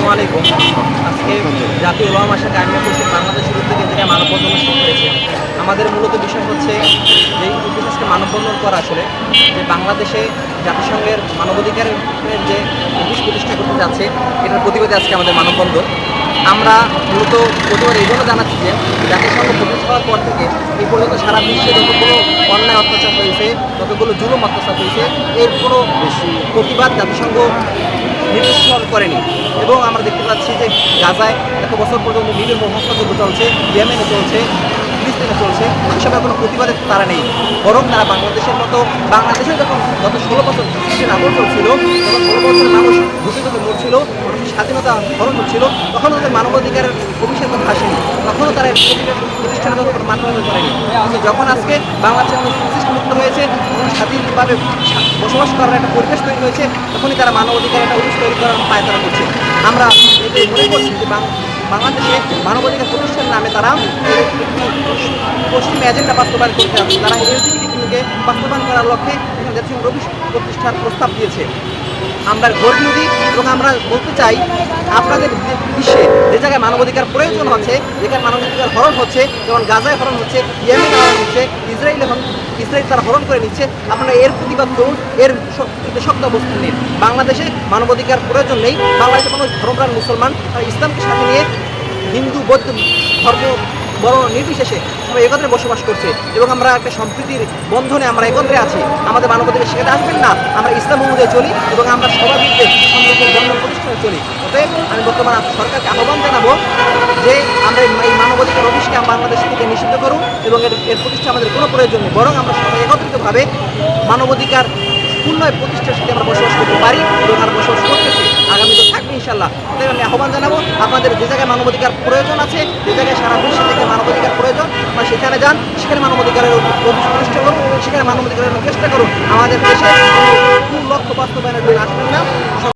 আসসালামু আলাইকুম। আজকে জাতীয় ওলামা শাখা আইন পরিষদ বাংলাদেশের উদ্যোগে থেকে মানববন্ধন অনুষ্ঠিত হয়েছে, আমাদের মূলত বিষয় হচ্ছে যে ইতিহাসকে মানববন্ধন করা আসলে, যে বাংলাদেশে জাতিসংঘের মানবাধিকারের যে অফিস প্রতিষ্ঠা করতে যাচ্ছে, এটার প্রতিবাদে আজকে আমাদের মানববন্ধন। আমরা মূলত প্রতিবাদ এই জন্য জানাচ্ছি যে জাতিসংঘ প্রতিষ্ঠা হওয়ার পর থেকে এই পর্যন্ত সারা বিশ্বে যতগুলো অন্যায় অত্যাচার হয়েছে, যতগুলো জুলুম অত্যাচার হয়েছে, এর কোনো প্রতিবাদ জাতিসংঘ নির্দেশন করেনি এবং আমরা দেখতে পাচ্ছি যে গাজায় এত বছর পর্যন্ত নির্মম হত্যাযজ্ঞ চলছে, ইয়েমেনে চলছে, ফিলিস্তিনে চলছে এসবের কোনো প্রতিবাদে তারা নেই। বরং তারা বাংলাদেশের মতো বাংলাদেশে যখন গত ষোলো বছর ব্রিটিশের আমল চলছিল তখন ষোলো বছর মানুষ ভূষিত মরছিল, মানুষের স্বাধীনতা হরণ হচ্ছিল, তখন তাদের মানবাধিকারের অভিষেক কথা আসেনি, তখনও তারা প্রতিষ্ঠানের মতো মানবন্ধন করেনি। কিন্তু যখন আজকে বাংলাদেশের সৃষ্টি মুক্ত হয়েছে স্বাধীনভাবে বসবাস করার একটা পরিবেশ তৈরি হয়েছে, তখনই তারা মানবাধিকার একটা অফিস তৈরি করার পায় তারা করছে। আমরা মনে করছি যে বাংলাদেশে মানবাধিকার প্রতিষ্ঠানের নামে তারা পশ্চিম এজেন্ডা বাস্তবায়ন করতে আসছে তারা এলজিবিটিকে বাস্তবায়ন করার লক্ষ্যে অফিস প্রতিষ্ঠার প্রস্তাব দিয়েছে। আমরা গর্বিত এবং আমরা বলতে চাই আপনাদের বিশ্বে যে জায়গায় মানবাধিকার প্রয়োজন হচ্ছে যেখানে মানবাধিকার হরণ হচ্ছে, যেমন গাজায় হরণ হচ্ছে, ইয়েমেনে হরণ হচ্ছে, ইসরায়েল হরণ ইসরায়েল তারা হরণ করে নিচ্ছে, আপনারা এর প্রতিবাদ করুন, এর শক্ত অবস্থান নিন। বাংলাদেশে মানবাধিকার প্রয়োজন নেই বাংলাদেশের মানুষ ধর্মপ্রাণ মুসলমান তারা ইসলামকে সাথে নিয়ে হিন্দু, বৌদ্ধ ধর্ম বড় নির্বিশেষে সবাই একত্রে বসবাস করছে এবং আমরা একটা সম্প্রীতির বন্ধনে আমরা একত্রে আছি। আমাদের মানবাধিকার সেখানে আসবেন না। আমরা ইসলাম অনুযায়ী চলি এবং আমরা সবার ধর্ম প্রতিষ্ঠানে চলি। অতএব আমি বর্তমান সরকারকে আহ্বান জানাব যে আমরা এই মানবাধিকার অফিসকে বাংলাদেশ থেকে নিষিদ্ধ করুন এবং এর এর প্রতিষ্ঠা আমাদের কোনো প্রয়োজন নেই। বরং আমরা সবাই একত্রিতভাবে মানবাধিকার পূর্ণয় প্রতিষ্ঠার সাথে আমরা বসবাস করতে পারি এবং আমরা বসবাস ইনশাল্লাহ তাই আমি আহ্বান জানাব, আপনাদের যে জায়গায় মানবাধিকার প্রয়োজন আছে, যে জায়গায় সারা বিশ্বের থেকে মানবাধিকার প্রয়োজন বা সেখানে যান, সেখানে মানবাধিকারের প্রতিষ্ঠা করুন, সেখানে মানবাধিকারের চেষ্টা করুন। আমাদের দেশে লক্ষ্য বাস্তবায়নের জন্য আসবেন না।